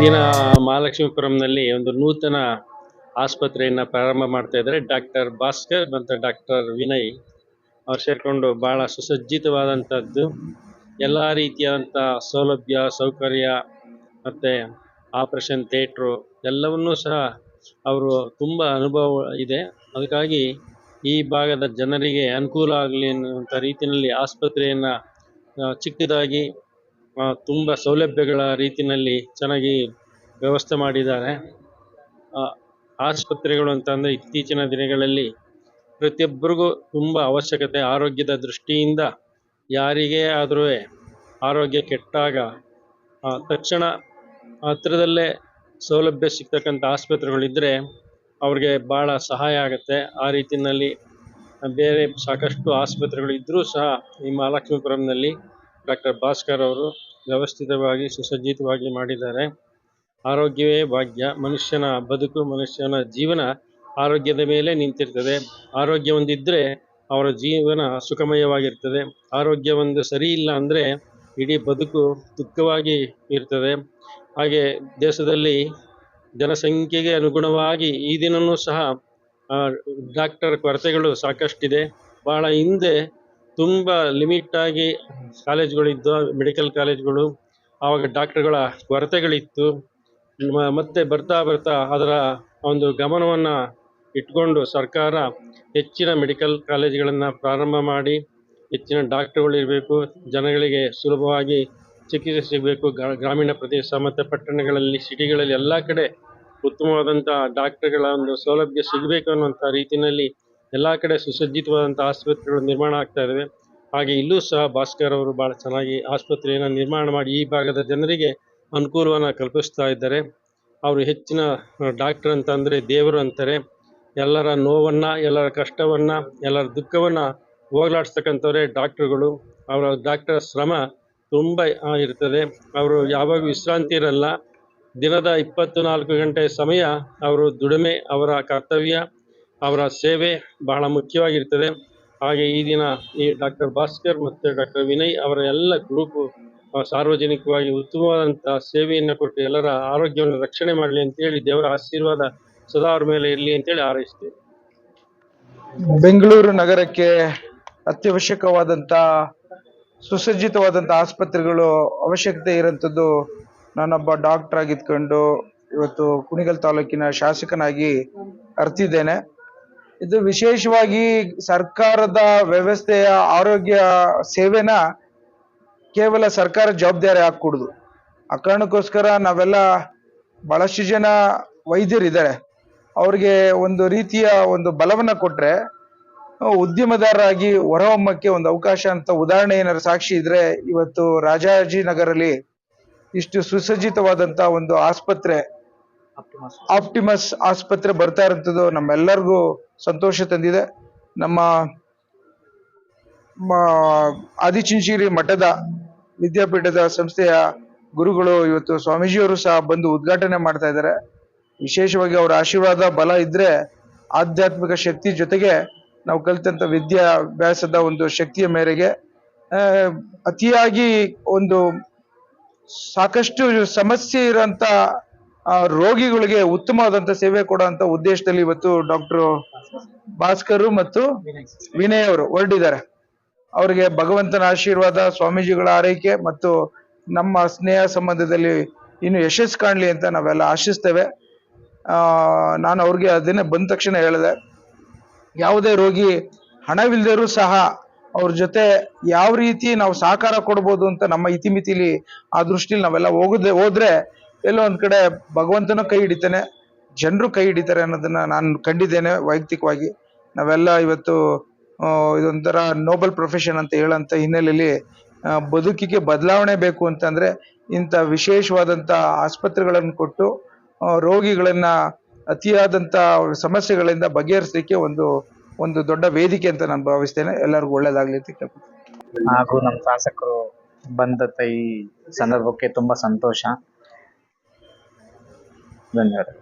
ದಿನ ಮಹಾಲಕ್ಷ್ಮೀಪುರಂನಲ್ಲಿ ಒಂದು ನೂತನ ಆಸ್ಪತ್ರೆಯನ್ನು ಪ್ರಾರಂಭ ಮಾಡ್ತಾ ಇದ್ದಾರೆ. ಡಾಕ್ಟರ್ ಭಾಸ್ಕರ್ ಮತ್ತು ಡಾಕ್ಟರ್ ವಿನಯ್ ಅವ್ರು ಸೇರಿಕೊಂಡು ಭಾಳ ಸುಸಜ್ಜಿತವಾದಂಥದ್ದು. ಎಲ್ಲ ರೀತಿಯಾದಂಥ ಸೌಲಭ್ಯ, ಸೌಕರ್ಯ ಮತ್ತು ಆಪರೇಷನ್ ಥಿಯೇಟ್ರು ಎಲ್ಲವನ್ನೂ ಸಹ ಅವರು ತುಂಬ ಅನುಭವ ಇದೆ. ಅದಕ್ಕಾಗಿ ಈ ಭಾಗದ ಜನರಿಗೆ ಅನುಕೂಲ ಆಗಲಿ ಅನ್ನುವಂಥ ರೀತಿಯಲ್ಲಿ ಆಸ್ಪತ್ರೆಯನ್ನು ಚಿಕ್ಕದಾಗಿ ತುಂಬ ಸೌಲಭ್ಯಗಳ ರೀತಿಯಲ್ಲಿ ಚೆನ್ನಾಗಿ ವ್ಯವಸ್ಥೆ ಮಾಡಿದ್ದಾರೆ. ಆಸ್ಪತ್ರೆಗಳು ಅಂತಂದರೆ ಇತ್ತೀಚಿನ ದಿನಗಳಲ್ಲಿ ಪ್ರತಿಯೊಬ್ಬರಿಗೂ ತುಂಬ ಅವಶ್ಯಕತೆ. ಆರೋಗ್ಯದ ದೃಷ್ಟಿಯಿಂದ ಯಾರಿಗೆ ಆದರೂ ಆರೋಗ್ಯ ಕೆಟ್ಟಾಗ ತಕ್ಷಣ ಹತ್ರದಲ್ಲೇ ಸೌಲಭ್ಯ ಸಿಗ್ತಕ್ಕಂಥ ಆಸ್ಪತ್ರೆಗಳಿದ್ದರೆ ಅವ್ರಿಗೆ ಭಾಳ ಸಹಾಯ ಆಗುತ್ತೆ. ಆ ರೀತಿಯಲ್ಲಿ ಬೇರೆ ಸಾಕಷ್ಟು ಆಸ್ಪತ್ರೆಗಳು ಇದ್ದರೂ ಸಹ ಈ ಮಹಾಲಕ್ಷ್ಮೀಪುರಂನಲ್ಲಿ ಡಾಕ್ಟರ್ ಭಾಸ್ಕರ್ ಅವರು ವ್ಯವಸ್ಥಿತವಾಗಿ, ಸುಸಜ್ಜಿತವಾಗಿ ಮಾಡಿದ್ದಾರೆ. ಆರೋಗ್ಯವೇ ಭಾಗ್ಯ. ಮನುಷ್ಯನ ಬದುಕು, ಮನುಷ್ಯನ ಜೀವನ ಆರೋಗ್ಯದ ಮೇಲೆ ನಿಂತಿರ್ತದೆ. ಆರೋಗ್ಯ ಒಂದಿದ್ದರೆ ಅವರ ಜೀವನ ಸುಖಮಯವಾಗಿರ್ತದೆ. ಆರೋಗ್ಯ ಒಂದು ಸರಿ ಇಲ್ಲ ಅಂದರೆ ಇಡೀ ಬದುಕು ದುಃಖವಾಗಿ ಇರ್ತದೆ. ಹಾಗೆ ದೇಶದಲ್ಲಿ ಜನಸಂಖ್ಯೆಗೆ ಅನುಗುಣವಾಗಿ ಈ ದಿನವೂ ಸಹ ಡಾಕ್ಟರ್ ಕೊರತೆಗಳು ಸಾಕಷ್ಟಿದೆ. ಭಾಳ ಹಿಂದೆ ತುಂಬ ಲಿಮಿಟ್ ಆಗಿ ಕಾಲೇಜ್ಗಳಿದ್ದು ಮೆಡಿಕಲ್ ಕಾಲೇಜ್ಗಳು, ಆವಾಗ ಡಾಕ್ಟರ್ಗಳ ಕೊರತೆಗಳಿತ್ತು. ಮ- ಮತ್ತೆ ಬರ್ತಾ ಬರ್ತಾ ಅದರ ಒಂದು ಗಮನವನ್ನು ಇಟ್ಕೊಂಡು ಸರ್ಕಾರ ಹೆಚ್ಚಿನ ಮೆಡಿಕಲ್ ಕಾಲೇಜ್ಗಳನ್ನು ಪ್ರಾರಂಭ ಮಾಡಿ, ಹೆಚ್ಚಿನ ಡಾಕ್ಟರ್ಗಳು ಇರಬೇಕು, ಜನಗಳಿಗೆ ಸುಲಭವಾಗಿ ಚಿಕಿತ್ಸೆ ಸಿಗಬೇಕು. ಗ್ರಾಮೀಣ ಪ್ರದೇಶ ಮತ್ತು ಪಟ್ಟಣಗಳಲ್ಲಿ, ಸಿಟಿಗಳಲ್ಲಿ ಎಲ್ಲ ಕಡೆ ಉತ್ತಮವಾದಂಥ ಡಾಕ್ಟರ್ಗಳ ಒಂದು ಸೌಲಭ್ಯ ಸಿಗಬೇಕು ಅನ್ನುವಂಥ ರೀತಿಯಲ್ಲಿ ಎಲ್ಲ ಕಡೆ ಸುಸಜ್ಜಿತವಾದಂಥ ಆಸ್ಪತ್ರೆಗಳು ನಿರ್ಮಾಣ ಆಗ್ತಾ ಇದ್ದಾವೆ ಹಾಗೆ ಇಲ್ಲೂ ಸಹ ಭಾಸ್ಕರ್ ಅವರು ಭಾಳ ಚೆನ್ನಾಗಿ ಆಸ್ಪತ್ರೆಯನ್ನು ನಿರ್ಮಾಣ ಮಾಡಿ ಈ ಭಾಗದ ಜನರಿಗೆ ಅನುಕೂಲವನ್ನು ಕಲ್ಪಿಸ್ತಾ ಇದ್ದಾರೆ. ಅವರು ಹೆಚ್ಚಿನ ಡಾಕ್ಟರ್ ಅಂತಂದರೆ ದೇವರು ಅಂತಾರೆ. ಎಲ್ಲರ ನೋವನ್ನು, ಎಲ್ಲರ ಕಷ್ಟವನ್ನು, ಎಲ್ಲರ ದುಃಖವನ್ನು ಹೋಗಲಾಡಿಸ್ತಕ್ಕಂಥವರೇ ಡಾಕ್ಟ್ರುಗಳು. ಅವರ ಡಾಕ್ಟರ್ ಶ್ರಮ ತುಂಬ ಇರ್ತದೆ. ಅವರು ಯಾವಾಗ ವಿಶ್ರಾಂತಿ ಇರಲ್ಲ. ದಿನದ ಇಪ್ಪತ್ತು ನಾಲ್ಕು ಗಂಟೆ ಸಮಯ ಅವರು ದುಡಿಮೆ ಅವರ ಕರ್ತವ್ಯ. ಅವರ ಸೇವೆ ಬಹಳ ಮುಖ್ಯವಾಗಿರ್ತದೆ. ಹಾಗೆ ಈ ದಿನ ಈ ಡಾಕ್ಟರ್ ಭಾಸ್ಕರ್ ಮತ್ತು ಡಾಕ್ಟರ್ ವಿನಯ್ ಅವರ ಎಲ್ಲ ಗ್ರೂಪ್ ಸಾರ್ವಜನಿಕವಾಗಿ ಉತ್ತಮವಾದಂತಹ ಸೇವೆಯನ್ನು ಕೊಟ್ಟು ಎಲ್ಲರ ಆರೋಗ್ಯವನ್ನು ರಕ್ಷಣೆ ಮಾಡಲಿ ಅಂತೇಳಿ ದೇವರ ಆಶೀರ್ವಾದ ಸದಾ ಅವ್ರ ಮೇಲೆ ಇರಲಿ ಅಂತೇಳಿ ಹಾರೈಸ್ತೇವೆ ಬೆಂಗಳೂರು ನಗರಕ್ಕೆ ಅತ್ಯವಶ್ಯಕವಾದಂತ, ಸುಸಜ್ಜಿತವಾದಂತ ಆಸ್ಪತ್ರೆಗಳು ಅವಶ್ಯಕತೆ ಇರೋಂಥದ್ದು ನಾನೊಬ್ಬ ಡಾಕ್ಟರ್ ಆಗಿದ್ಕೊಂಡು ಇವತ್ತು ಕುಣಿಗಲ್ ತಾಲೂಕಿನ ಶಾಸಕನಾಗಿ ಅರ್ತಿದ್ದೇನೆ. ಇದು ವಿಶೇಷವಾಗಿ ಸರ್ಕಾರದ ವ್ಯವಸ್ಥೆಯ ಆರೋಗ್ಯ ಸೇವೆನ ಕೇವಲ ಸರ್ಕಾರ ಜವಾಬ್ದಾರಿ ಹಾಕೂಡುದು ಆ ಕಾರಣಕ್ಕೋಸ್ಕರ ನಾವೆಲ್ಲ ಬಹಳಷ್ಟು ಜನ ವೈದ್ಯರಿದ್ದಾರೆ. ಅವ್ರಿಗೆ ಒಂದು ರೀತಿಯ ಒಂದು ಬಲವನ್ನ ಕೊಟ್ಟರೆ ಉದ್ಯಮದಾರರಾಗಿ ಹೊರಹೊಮ್ಮಕ್ಕೆ ಒಂದು ಅವಕಾಶ ಅಂತ ಉದಾಹರಣೆ ಏನಾದ್ರು ಸಾಕ್ಷಿ ಇದ್ರೆ, ಇವತ್ತು ರಾಜಾಜಿನಗರಲ್ಲಿ ಇಷ್ಟು ಸುಸಜ್ಜಿತವಾದಂತ ಒಂದು ಆಸ್ಪತ್ರೆ ಆಪ್ಟಿಮಸ್ ಆಸ್ಪತ್ರೆ ಬರ್ತಾ ಇರೋಂಥದ್ದು ನಮ್ಮೆಲ್ಲರಿಗೂ ಸಂತೋಷ ತಂದಿದೆ. ನಮ್ಮ ಆದಿಚುಂಚೇರಿ ಮಠದ ವಿದ್ಯಾಪೀಠದ ಸಂಸ್ಥೆಯ ಗುರುಗಳು ಇವತ್ತು ಸ್ವಾಮೀಜಿಯವರು ಸಹ ಬಂದು ಉದ್ಘಾಟನೆ ಮಾಡ್ತಾ ಇದ್ದಾರೆ. ವಿಶೇಷವಾಗಿ ಅವರ ಆಶೀರ್ವಾದ, ಬಲ ಇದ್ರೆ ಆಧ್ಯಾತ್ಮಿಕ ಶಕ್ತಿ ಜೊತೆಗೆ ನಾವು ಕಲಿತಂತ ವಿದ್ಯಾಭ್ಯಾಸದ ಒಂದು ಶಕ್ತಿಯ ಮೇರೆಗೆ ಅತಿಯಾಗಿ ಒಂದು ಸಾಕಷ್ಟು ಸಮಸ್ಯೆ ಇರೋಂಥ ರೋಗಿಗಳಿಗೆ ಉತ್ತಮವಾದಂತ ಸೇವೆ ಕೊಡುವಂತ ಉದ್ದೇಶದಲ್ಲಿ ಇವತ್ತು ಡಾಕ್ಟರ್ ಭಾಸ್ಕರ್ ಮತ್ತು ವಿನಯ್ ಅವರು ಹೊರಟಿದ್ದಾರೆ. ಅವರಿಗೆ ಭಗವಂತನ ಆಶೀರ್ವಾದ ಸ್ವಾಮೀಜಿಗಳ ಆರೈಕೆ ಮತ್ತು ನಮ್ಮ ಸ್ನೇಹ ಸಂಬಂಧದಲ್ಲಿ ಇನ್ನು ಯಶಸ್ಸು ಕಾಣಲಿ ಅಂತ ನಾವೆಲ್ಲ ಆಶಿಸ್ತೇವೆ. ಆ, ನಾನು ಅವ್ರಿಗೆ ಅದನ್ನೇ ಬಂದ ತಕ್ಷಣ ಹೇಳಿದೆ. ಯಾವುದೇ ರೋಗಿ ಹಣವಿಲ್ಲದರೂ ಸಹ ಅವ್ರ ಜೊತೆ ಯಾವ ರೀತಿ ನಾವು ಸಹಕಾರ ಕೊಡ್ಬೋದು ಅಂತ ನಮ್ಮ ಇತಿಮಿತಿಲಿ ಆ ದೃಷ್ಟಿಲಿ ನಾವೆಲ್ಲ ಹೋಗದೆ ಹೋದ್ರೆ ಎಲ್ಲೋ ಒಂದ್ ಕಡೆ ಭಗವಂತನು ಕೈ ಹಿಡಿತಾನೆ, ಜನರು ಕೈ ಹಿಡಿತಾರೆ ಅನ್ನೋದನ್ನ ನಾನು ಕಂಡಿದ್ದೇನೆ ವೈಯಕ್ತಿಕವಾಗಿ. ನಾವೆಲ್ಲ ಇವತ್ತು ಇದೊಂಥರ ನೋಬಲ್ ಪ್ರೊಫೆಷನ್ ಅಂತ ಹೇಳಂತ ಹಿನ್ನೆಲೆಯಲ್ಲಿ ಬದುಕಿಗೆ ಬದಲಾವಣೆ ಬೇಕು ಅಂತಂದ್ರೆ ಇಂಥ ವಿಶೇಷವಾದಂತ ಆಸ್ಪತ್ರೆಗಳನ್ನು ಕೊಟ್ಟು ರೋಗಿಗಳನ್ನ ಅತಿಯಾದಂತ ಸಮಸ್ಯೆಗಳಿಂದ ಬಗೆಹರಿಸಲಿಕ್ಕೆ ಒಂದು ಒಂದು ದೊಡ್ಡ ವೇದಿಕೆ ಅಂತ ನಾನು ಭಾವಿಸ್ತೇನೆ. ಎಲ್ಲರಿಗೂ ಒಳ್ಳೇದಾಗ್ಲಿ ಅಂತ ಹಾಗೂ ನಮ್ಮ ಶಾಸಕರು ಬಂದಂತ ಈ ಸಂದರ್ಭಕ್ಕೆ ತುಂಬಾ ಸಂತೋಷ. ధన్యవాదాలు